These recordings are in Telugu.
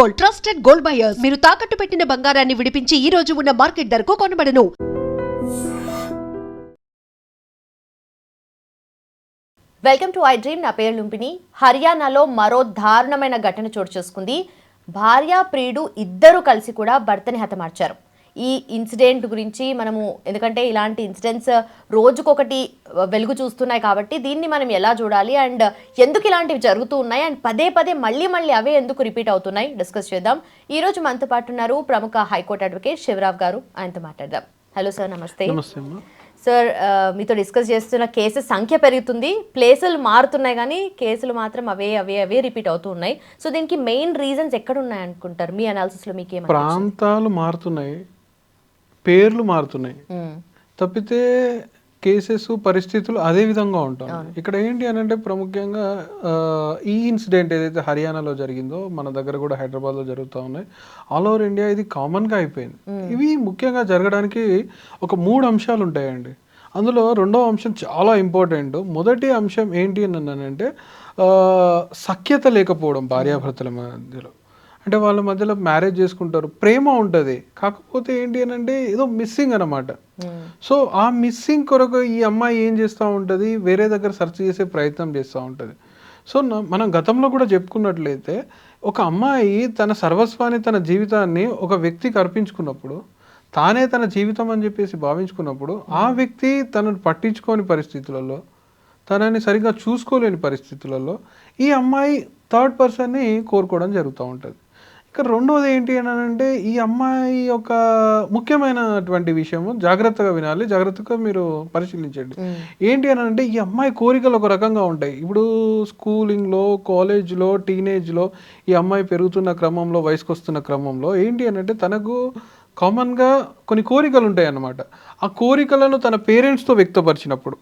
Gold trusted gold buyers. మీరు తాకట్టు పెట్టిన బంగారాన్ని విడిపించి ఈ రోజు ఉన్న మార్కెట్ ధరకు కొనబడను. Welcome to iDream. నా పేరు లుంపిని హర్యానాలో మరో దారుణమైన ఘటన చోటు చేసుకుంది. భార్య ప్రియుడు ఇద్దరు కలిసి కూడా భర్తని హతమార్చారు. ఈ ఇన్సిడెంట్ గురించి మనము ఎందుకంటే ఇలాంటి ఇన్సిడెంట్స్ రోజుకొకటి వెలుగు చూస్తున్నాయి కాబట్టి దీన్ని మనం ఎలా చూడాలి? అండ్ ఎందుకు ఇలాంటివి జరుగుతూ ఉన్నాయి? అండ్ పదే పదే మళ్ళీ మళ్ళీ అవే ఎందుకు రిపీట్ అవుతున్నాయి? డిస్కస్ చేద్దాం. ఈ రోజు మనతో పాటు ఉన్నారు ప్రముఖ హైకోర్టు అడ్వకేట్ శివరావ్ గారు. ఆయనతో మాట్లాడదాం. హలో సార్ నమస్తే. సార్ మీతో డిస్కస్ చేస్తున్న కేసెస్ సంఖ్య పెరుగుతుంది. ప్లేసులు మారుతున్నాయి కానీ కేసులు మాత్రం అవే అవే అవే రిపీట్ అవుతూ ఉన్నాయి. సో దీనికి మెయిన్ రీజన్స్ ఎక్కడ ఉన్నాయి అనుకుంటారు? మీ అనాలిసిస్లో మీకు ప్రాంతాలు మారుతున్నాయి. పేర్లు మారుతున్నాయి. తప్పితే కేసెస్ పరిస్థితులు అదే విధంగా ఉంటాయి. ఇక్కడ ఏంటి అని అంటే ప్రముఖంగా ఈ ఇన్సిడెంట్ ఏదైతే హర్యానాలో జరిగిందో మన దగ్గర కూడా హైదరాబాద్లో జరుగుతూ ఉన్నాయి. ఆల్ ఓవర్ ఇండియా ఇది కామన్గా అయిపోయింది. ఇవి ముఖ్యంగా జరగడానికి ఒక మూడు అంశాలు ఉంటాయండి. అందులో రెండవ అంశం చాలా ఇంపార్టెంట్. మొదటి అంశం ఏంటి అని అన్నానంటే ఆ, సఖ్యత లేకపోవడం భార్యాభర్తల మధ్యలో. అంటే వాళ్ళ మధ్యలో మ్యారేజ్ చేసుకుంటారు. ప్రేమ ఉంటుంది. కాకపోతే ఏంటి అని అంటే ఏదో మిస్సింగ్ అనమాట సో ఆ మిస్సింగ్ కొరకు ఈ అమ్మాయి ఏం చేస్తూ ఉంటుంది? వేరే దగ్గర సెర్చ్ చేసే ప్రయత్నం చేస్తూ ఉంటుంది. సో మనం గతంలో కూడా చెప్పుకున్నట్లయితే ఒక అమ్మాయి తన సర్వస్వాన్ని తన జీవితాన్ని ఒక వ్యక్తికి అర్పించుకున్నప్పుడు తానే తన జీవితం అని చెప్పేసి భావించుకున్నప్పుడు ఆ వ్యక్తి తనను పట్టించుకోని పరిస్థితులలో తనని సరిగ్గా చూసుకోలేని పరిస్థితులలో ఈ అమ్మాయి థర్డ్ పర్సన్ని కోరుకోవడం జరుగుతూ ఉంటుంది. ఇక రెండోది ఏంటి అని అంటే ఈ అమ్మాయి యొక్క ముఖ్యమైనటువంటి విషయము జాగ్రత్తగా వినాలి జాగ్రత్తగా మీరు పరిశీలించండి. ఏంటి అని అంటే ఈ అమ్మాయి కోరికలు ఒక రకంగా ఉంటాయి. ఇప్పుడు స్కూలింగ్లో కాలేజ్లో టీనేజ్లో ఈ అమ్మాయి పెరుగుతున్న క్రమంలో వయసుకు వస్తున్న క్రమంలో ఏంటి అని అంటే తనకు కామన్గా కొన్ని కోరికలు ఉంటాయి అన్నమాట ఆ కోరికలను తన పేరెంట్స్తో వ్యక్తపరిచినప్పుడు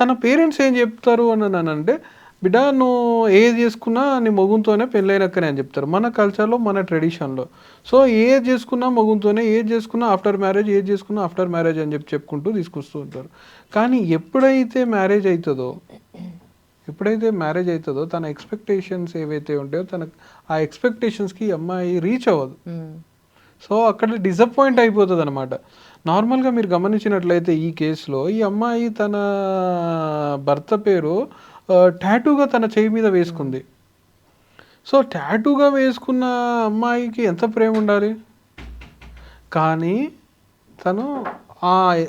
తన పేరెంట్స్ ఏం చెప్తారు అని అంటే బిడ్డ నువ్వు ఏది చేసుకున్నా నీ మొగుంతోనే పెళ్ళైనక్కనే అని చెప్తారు. మన కల్చర్లో మన ట్రెడిషన్లో. సో ఏది చేసుకున్నా మొగుంతోనే ఏది చేసుకున్నా ఆఫ్టర్ మ్యారేజ్ ఏది చేసుకున్నా ఆఫ్టర్ మ్యారేజ్ అని చెప్పి చెప్పుకుంటూ తీసుకొస్తూ ఉంటారు. కానీ ఎప్పుడైతే మ్యారేజ్ అవుతుందో ఎప్పుడైతే మ్యారేజ్ అవుతుందో తన ఎక్స్పెక్టేషన్స్ ఏవైతే ఉంటాయో తన ఆ ఎక్స్పెక్టేషన్స్కి అమ్మాయి రీచ్ అవ్వదు. సో అక్కడ డిసప్పాయింట్ అయిపోతుంది అనమాట నార్మల్గా మీరు గమనించినట్లయితే ఈ కేసులో ఈ అమ్మాయి తన భర్త పేరు టాటూగా తన చేయి మీద వేసుకుంది. సో టాటూగా వేసుకున్న అమ్మాయికి ఎంత ప్రేమ ఉండాలి? కానీ తను ఆ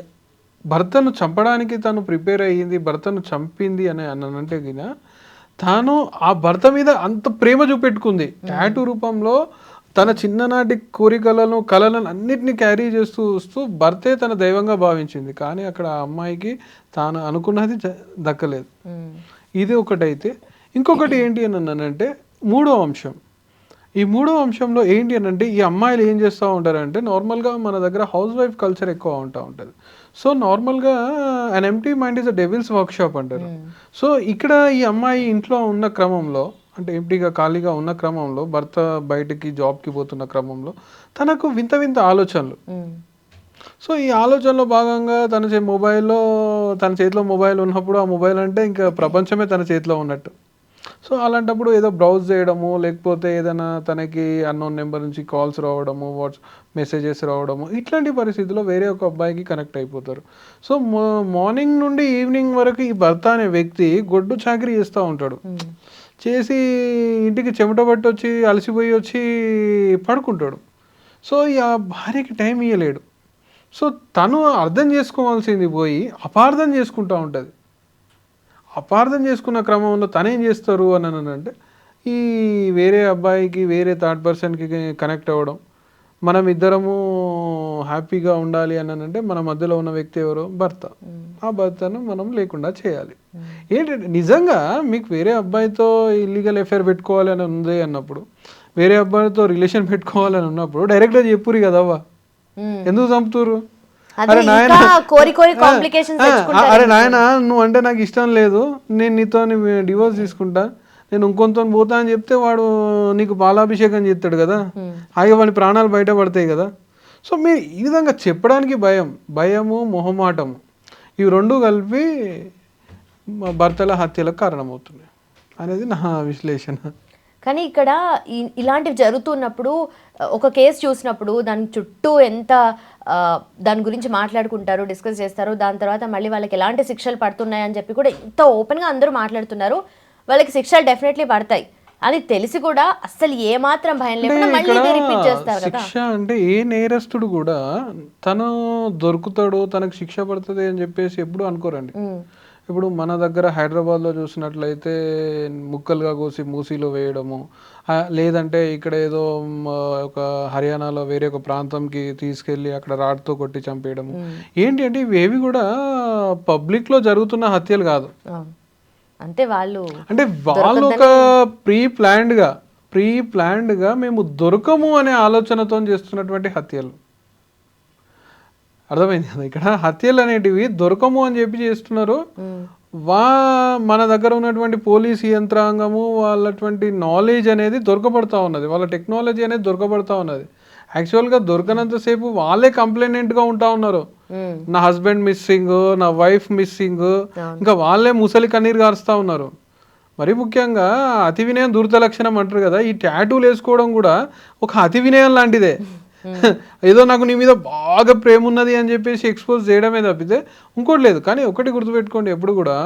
భర్తను చంపడానికి తను ప్రిపేర్ అయ్యింది భర్తను చంపింది అని అనంటే గిన తాను ఆ భర్త మీద అంత ప్రేమ చూపెట్టుకుంది. టాటూ రూపంలో తన చిన్ననాటి కోరికలను కలలను అన్నిటిని క్యారీ చేస్తూ వస్తూ భర్తే తన దైవంగా భావించింది. కానీ అక్కడ ఆ అమ్మాయికి తాను అనుకున్నది దక్కలేదు. ఇది ఒకటైతే. ఇంకొకటి ఏంటి అని అన్నానంటే మూడో అంశం. ఈ మూడో అంశంలో ఏంటి అని అంటే ఈ అమ్మాయిలు ఏం చేస్తూ ఉంటారంటే నార్మల్గా మన దగ్గర హౌస్ వైఫ్ కల్చర్ ఎక్కువ ఉంటా ఉంటుంది. సో నార్మల్గా an empty mind is a devil's workshop అంటారు. సో ఇక్కడ ఈ అమ్మాయి ఇంట్లో ఉన్న క్రమంలో అంటే ఎంటీగా ఖాళీగా ఉన్న క్రమంలో భర్త బయటికి జాబ్కి పోతున్న క్రమంలో తనకు వింత వింత ఆలోచనలు. సో ఈ ఆలోచనలో భాగంగా తన చే మొబైల్లో తన చేతిలో మొబైల్ ఉన్నప్పుడు ఆ మొబైల్ అంటే ఇంకా ప్రపంచమే తన చేతిలో ఉన్నట్టు. సో అలాంటప్పుడు ఏదో బ్రౌజ్ చేయడము లేకపోతే ఏదైనా తనకి అన్నోన్ నెంబర్ నుంచి కాల్స్ రావడము వాట్స్ మెసేజెస్ రావడము ఇట్లాంటి పరిస్థితుల్లో వేరే ఒక అబ్బాయికి కనెక్ట్ అయిపోతారు. సో మార్నింగ్ నుండి ఈవినింగ్ వరకు ఈ భర్త అనే వ్యక్తి గొడ్డు చాకరీ చేస్తూ ఉంటాడు. చేసి ఇంటికి చెమట పట్టి వచ్చి అలసిపోయి వచ్చి పడుకుంటాడు. సో ఈ ఆ భార్యకి టైం ఇవ్వలేడు సో తను అర్థం చేసుకోవాల్సింది పోయి అపార్థం చేసుకుంటూ ఉంటుంది. అపార్థం చేసుకున్న క్రమంలో తనేం చేస్తారు అని అంటే ఈ వేరే అబ్బాయికి వేరే థర్డ్ పర్సన్కి కనెక్ట్ అవ్వడం మనం ఇద్దరము హ్యాపీగా ఉండాలి అని అంటే మన మధ్యలో ఉన్న వ్యక్తి ఎవరు? భర్త. ఆ భర్తను మనం లేకుండా చేయాలి. ఏంటంటే నిజంగా మీకు వేరే అబ్బాయితో ఇల్లీగల్ ఎఫైర్ పెట్టుకోవాలి అని ఉంది అన్నప్పుడు వేరే అబ్బాయితో రిలేషన్ పెట్టుకోవాలని ఉన్నప్పుడు డైరెక్ట్గా చెప్పురు కదవ్వా ఎందుకు చంపుతురు అరే నాయన కోరి కోరి అరే నువ్వు అంటే నాకు ఇష్టం లేదు. నేను నీతో డివోర్స్ తీసుకుంటా. నేను ఇంకొంత పోతా అని చెప్తే వాడు నీకు పాలాభిషేకం చేస్తాడు కదా. ఆగే వాడి ప్రాణాలు బయట పడతాయి కదా. సో మీరు ఈ విధంగా చెప్పడానికి భయం భయము మొహమాటము ఇవి రెండు కలిపి భర్తల హత్యలకు కారణమవుతున్నాయి. అనేది నా విశ్లేషణ. కానీ ఇక్కడ ఇలాంటివి జరుగుతున్నప్పుడు ఒక కేసు చూసినప్పుడు దాని చుట్టూ ఎంత దాని గురించి మాట్లాడుకుంటారు డిస్కస్ చేస్తారు దాని తర్వాత మళ్ళీ వాళ్ళకి ఎలాంటి శిక్షలు పడుతున్నాయని చెప్పి కూడా ఇంత ఓపెన్గా అందరూ మాట్లాడుతున్నారు. వాళ్ళకి శిక్షలు డెఫినెట్లీ పడతాయి. అని తెలిసి కూడా అస్సలు ఏమాత్రం భయం లేకుండా మళ్ళీ రిపీట్ చేస్తారు కదా. శిక్ష అంటే ఏ నేరస్తుడు కూడా తను దొరుకుతాడు తనకు శిక్ష పడుతుంది అని చెప్పేసి ఎప్పుడు అనుకోరండి. ఇప్పుడు మన దగ్గర హైదరాబాద్లో చూసినట్లయితే ముక్కలుగా కోసి మూసీలో వేయడము లేదంటే ఇక్కడ ఏదో ఒక హర్యానాలో వేరే ఒక ప్రాంతంకి తీసుకెళ్ళి అక్కడ రాడ్తో కొట్టి చంపేయడము. ఏంటి అంటే ఇవేవి కూడా పబ్లిక్లో జరుగుతున్న హత్యలు కాదు. అంతే వాళ్ళు అంటే వాళ్ళు ఒక ప్రీ ప్లాన్డ్గా ప్రీ ప్లాన్డ్గా మేము దొరకము అనే ఆలోచనతో చేస్తున్నటువంటి హత్యలు. అర్థమైంది కదా? ఇక్కడ హత్యలు అనేటివి దొరకము అని చెప్పి చేస్తున్నారు. వా మన దగ్గర ఉన్నటువంటి పోలీస్ యంత్రాంగము వాళ్ళటువంటి నాలెడ్జ్ అనేది దొరకబడతా ఉన్నది. వాళ్ళ టెక్నాలజీ అనేది దొరకబడతా ఉన్నది. యాక్చువల్గా దొరకనంతసేపు వాళ్ళే కంప్లైనెంట్గా ఉంటా ఉన్నారు. నా హస్బెండ్ మిస్సింగ్ నా వైఫ్ మిస్సింగ్ ఇంకా వాళ్ళే ముసలి కన్నీరు గారుస్తూ ఉన్నారు. మరి ముఖ్యంగా అతి వినయం దురద లక్షణం అంటారు కదా? ఈ టాటూలు వేసుకోవడం కూడా ఒక అతి వినయం లాంటిదే. ఏదో నాకు నీ మీద బాగా ప్రేమ ఉన్నది అని చెప్పేసి ఎక్స్పోజ్ చేయడమే తప్పితే ఇంకోటి లేదు. కానీ ఒకటి గుర్తుపెట్టుకోండి ఎప్పుడు కూడా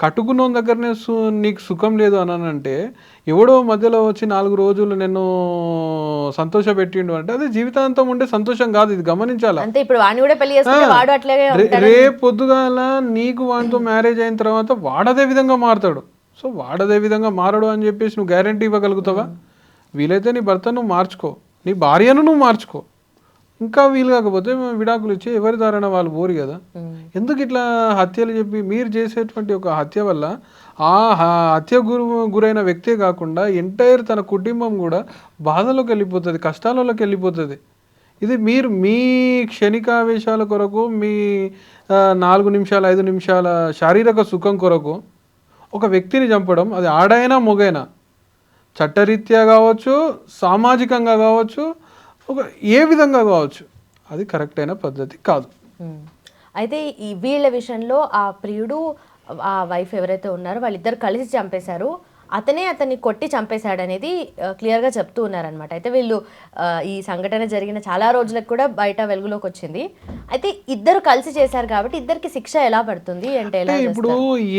కట్టుకున్న దగ్గరనే సు నీకు సుఖం లేదు అని అంటే ఎవడో మధ్యలో వచ్చి నాలుగు రోజులు నేను సంతోష పెట్టిండు అంటే అది జీవితాంతం ఉండే సంతోషం కాదు ఇది గమనించాలా? అంతే ఇప్పుడు వాడిని కూడా పెళ్ళి చేసుకుంటే వాడు అట్లాగే రే- రేపు పొద్దుగాల నీకు వాడితో మ్యారేజ్ అయిన తర్వాత వాడదే విధంగా మారుతాడు. సో వాడదే విధంగా మారడు అని చెప్పేసి నువ్వు గ్యారంటీ ఇవ్వగలుగుతావా? వీలైతే నీ భర్త నువ్వు మార్చుకో. నీ భార్యను నువ్వు మార్చుకో. ఇంకా వీలు కాకపోతే విడాకులు ఇచ్చి ఎవరి దారైన వాళ్ళు పోరు కదా. ఎందుకు ఇట్లా హత్యలు చెప్పి మీరు చేసేటువంటి ఒక హత్య వల్ల ఆ హత్య గురు గురైన వ్యక్తే కాకుండా ఎంటైర్ తన కుటుంబం కూడా బాధలోకి వెళ్ళిపోతుంది కష్టాలలోకి వెళ్ళిపోతుంది. ఇది మీరు మీ క్షణికావేశాల కొరకు మీ నాలుగు నిమిషాల ఐదు నిమిషాల శారీరక సుఖం కొరకు ఒక వ్యక్తిని చంపడం అది ఆడైనా మొగైనా చట్టరీత్యా కావచ్చు సామాజికంగా కావచ్చు ఒక ఏ విధంగా కావచ్చు అది కరెక్ట్ అయిన పద్ధతి కాదు. అయితే ఈ వీళ్ళ విషయంలో ఆ ప్రియుడు ఆ వైఫ్ ఎవరైతే ఉన్నారో వాళ్ళిద్దరు కలిసి చంపేశారు. అతనే అతన్ని కొట్టి చంపేశాడనేది క్లియర్గా చెప్తూ ఉన్నారనమాట అయితే వీళ్ళు ఈ సంఘటన జరిగిన చాలా రోజులకు కూడా బయట వెలుగులోకి వచ్చింది. అయితే ఇద్దరు కలిసి చేశారు కాబట్టి ఇద్దరికి శిక్ష ఎలా పడుతుంది అంటే ఇప్పుడు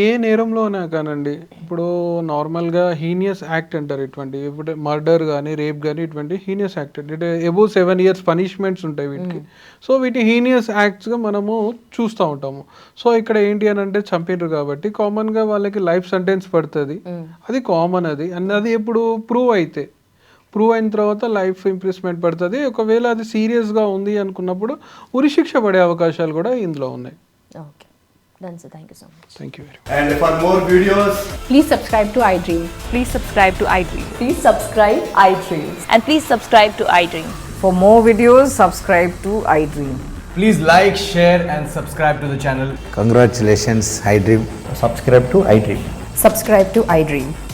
ఏ నేరంలోనే కానండి. ఇప్పుడు నార్మల్గా హీనియస్ యాక్ట్ అంటారు ఇటువంటి ఇప్పుడు మర్డర్ కానీ రేప్ కానీ ఇటువంటి హీనియస్ యాక్ట్. అంటే ఎబో సెవెన్ ఇయర్స్ పనిష్మెంట్స్ ఉంటాయి వీటికి. సో వీటి హీనియస్ యాక్ట్స్గా మనము చూస్తూ ఉంటాము. సో ఇక్కడ ఏంటి అని అంటే చంపినారు కాబట్టి కామన్గా వాళ్ళకి లైఫ్ సెంటెన్స్ పడుతుంది. అది కామన్ అది అండ్ అది ఎప్పుడు ప్రూవ్ అయితే ప్రూవ్ అయిన తర్వాత లైఫ్ ఇంప్రెస్మెంట్ పడుతుంది ఒకవేళ అది సీరియస్గా ఉంది అనుకున్నప్పుడు ఉరిశిక్ష పడే అవకాశాలు కూడా ఇందులో ఉన్నాయి okay done sir thank you so much thank you very And for more videos, Please subscribe to iDream. Please subscribe to iDream. Please subscribe iDream. And please subscribe to iDream. For more videos, subscribe to iDream. please like, share, and subscribe to the channel. Congratulations, iDream. subscribe to iDream. Subscribe to iDream.